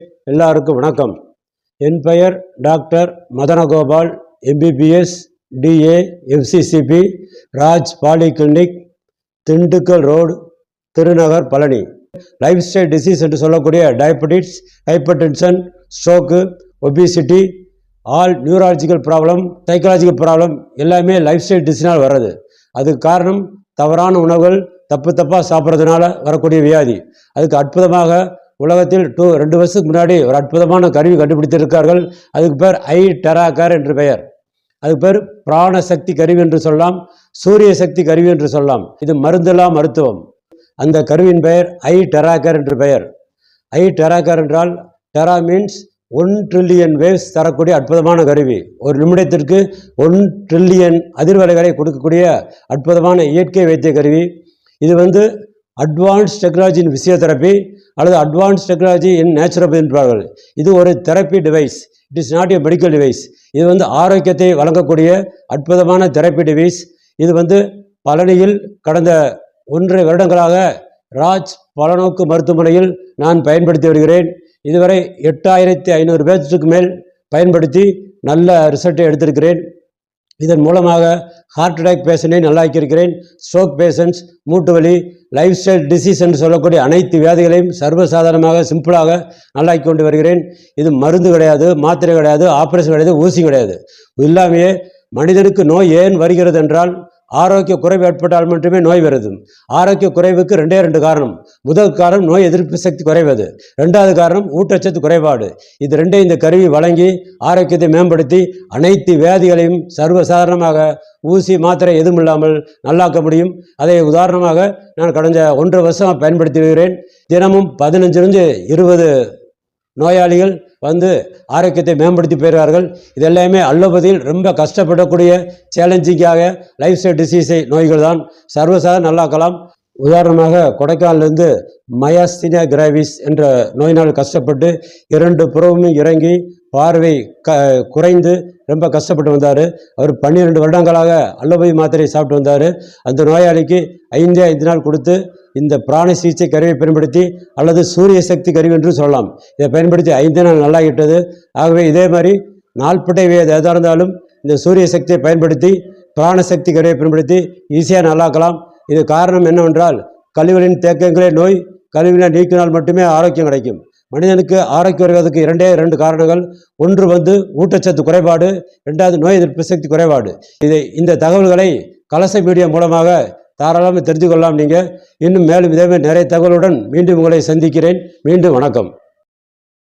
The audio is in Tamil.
எல்லாருக்கும் வணக்கம். என் பெயர் doctor Madanagopal MBBS DA FCCP Raj polyclinic Dindigul road Thirunagar Palani. Lifestyle disease என்று சொல்லக்கூடிய diabetes hypertension stroke obesity all neurological problem psychological problem எல்லாமே லைஃப் ஸ்டைல் டிசீனால் வர்றது. அதுக்கு காரணம் தவறான உணவுகள் தப்பு தப்பாக சாப்பிட்றதுனால வரக்கூடிய வியாதி. அதுக்கு அற்புதமாக உலகத்தில் டூ ரெண்டு வருஷத்துக்கு முன்னாடி ஒரு அற்புதமான கருவி கண்டுபிடித்திருக்கார்கள் அதுக்கு பேர் ஐ டெராகார் என்று பெயர். அதுக்கு பேர் பிராண சக்தி கருவி என்று சொல்லலாம் சூரிய சக்தி கருவி என்று சொல்லலாம். இது மருந்தில்லா மருத்துவம். அந்த கருவியின் பெயர் ஐ டெராகர் என்று பெயர். ஐ டெராகர் என்றால் tera means one trillion waves தரக்கூடிய அற்புதமான கருவி. ஒரு நிமிடத்திற்கு ஒன் ட்ரில்லியன் அதிர்வலைகளை கொடுக்கக்கூடிய அற்புதமான இயற்கை வைத்திய கருவி. இது வந்து அட்வான்ஸ் டெக்னாலஜி இன் ஃபிசியோதெரப்பி அல்லது அட்வான்ஸ் டெக்னாலஜி இன் நேச்சுரோபதி என்பார்கள் இது ஒரு therapy device it is not a medical device இது வந்து ஆரோக்கியத்தை வழங்கக்கூடிய அற்புதமான தெரப்பி டிவைஸ் இது வந்து பழனியில் கடந்த ஒன்றரை வருடங்களாக ராஜ் பலநோக்கு மருத்துவமனையில் நான் பயன்படுத்தி வருகிறேன். இதுவரை எட்டாயிரத்தி ஐநூறு பேர்த்துக்கு மேல் பயன்படுத்தி நல்ல ரிசல்ட்டை எடுத்திருக்கிறேன். இதன் மூலமாக ஹார்ட் அட்டாக் பேஷண்டை நல்லாக்கியிருக்கிறேன். ஸ்ட்ரோக் பேஷண்ட்ஸ் மூட்டு வலி லைஃப் ஸ்டைல் டிசீஸ் என்று சொல்லக்கூடிய அனைத்து வியாதிகளையும் சர்வசாதாரணமாக சிம்பிளாக நல்லாக்கி கொண்டு வருகிறேன். இது மருந்து கிடையாது மாத்திரை கிடையாது ஆப்ரேஷன் கிடையாது ஊசி கிடையாது. இல்லாமையே மனிதனுக்கு நோய் ஏன் வருகிறது என்றால் ஆரோக்கிய குறைவு ஏற்பட்டால் மட்டுமே நோய் வருது ஆரோக்கிய குறைவுக்கு ரெண்டே ரெண்டு காரணம். முதல் காரணம் நோய் எதிர்ப்பு சக்தி குறைவது. ரெண்டாவது காரணம் ஊட்டச்சத்து குறைபாடு. இது ரெண்டையும் இந்த கருவி வழங்கி ஆரோக்கியத்தை மேம்படுத்தி அனைத்து வியாதிகளையும் சர்வசாதாரணமாக ஊசி மாத்திரை எதுவும் இல்லாமல் நல்லாக்க முடியும். அதை உதாரணமாக நான் கடந்த ஒன்றரை வருஷமாக பயன்படுத்தி வருகிறேன். தினமும் பதினஞ்சிலிருந்து இருபது நோயாளிகள் வந்து ஆரோக்கியத்தை மேம்படுத்தி போயிடுவார்கள் இது எல்லாமே அலோபதியில் ரொம்ப கஷ்டப்படக்கூடிய சேலஞ்சிங்காக லைஃப் ஸ்டைல் டிசீஸை நோய்கள் தான் சர்வசாதாரண நல்லாக்கலாம். உதாரணமாக கொடைக்கானலேருந்து மயாஸ்தினியா கிராவிஸ் என்ற நோயினால் கஷ்டப்பட்டு இரண்டு புறமும் இறங்கி பார்வை க குறைந்து ரொம்ப கஷ்டப்பட்டு வந்தார். அவர் பன்னிரெண்டு வருடங்களாக அல்லோபதி மாத்திரை சாப்பிட்டு வந்தார். அந்த நோயாளிக்கு ஐந்தே ஐந்து நாள் கொடுத்து இந்த பிராண சிகிச்சை கருவியை பயன்படுத்தி அல்லது சூரிய சக்தி கருவி என்று சொல்லலாம். இதை பயன்படுத்தி ஐந்து நாள் நல்லாகிட்டது. ஆகவே இதே மாதிரி நாள்பட்டை வேது எதாக இருந்தாலும் இந்த சூரிய சக்தியை பயன்படுத்தி பிராண சக்தி கருவியை பயன்படுத்தி ஈஸியாக நல்லாக்கலாம். இது காரணம் என்னவென்றால் கழிவுகளின் தேக்கங்களே நோய் கழிவுகளை நீக்கினால் மட்டுமே ஆரோக்கியம் கிடைக்கும். மனிதனுக்கு ஆரோக்கியம் வருவதற்கு இரண்டே இரண்டு காரணங்கள். ஒன்று வந்து ஊட்டச்சத்து குறைபாடு ரெண்டாவது நோய் எதிர்ப்பு சக்தி குறைபாடு. இதை இந்த தகவல்களை கலச மீடியா மூலமாக தாராளமாக தெரிந்து கொள்ளலாம் நீங்கள். இன்னும் மேலும் இதேமாதிரி நிறைய தகவலுடன் மீண்டும் உங்களை சந்திக்கிறேன். மீண்டும் வணக்கம்.